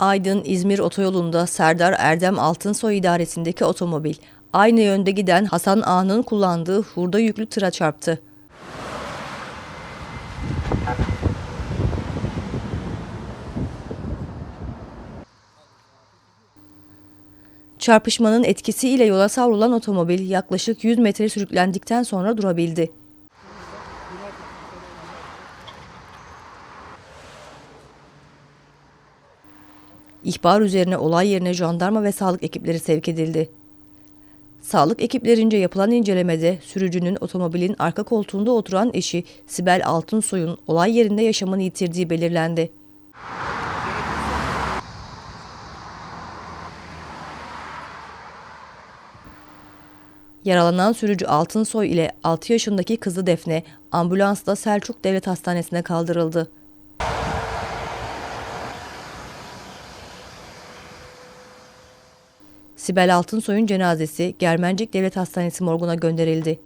Aydın-İzmir otoyolunda Serdar Erdem Altınsoy idaresindeki otomobil aynı yönde giden Hasan Ağa'nın kullandığı hurda yüklü tıra çarptı. Çarpışmanın etkisiyle yola savrulan otomobil yaklaşık 100 metre sürüklendikten sonra durabildi. İhbar üzerine olay yerine jandarma ve sağlık ekipleri sevk edildi. Sağlık ekiplerince yapılan incelemede sürücünün otomobilin arka koltuğunda oturan eşi Sibel Altınsoy'un olay yerinde yaşamını yitirdiği belirlendi. Yaralanan sürücü Altınsoy ile 6 yaşındaki kızı Defne ambulansla Selçuk Devlet Hastanesi'ne kaldırıldı. Sibel Altınsoy'un cenazesi Germencik Devlet Hastanesi morguna gönderildi.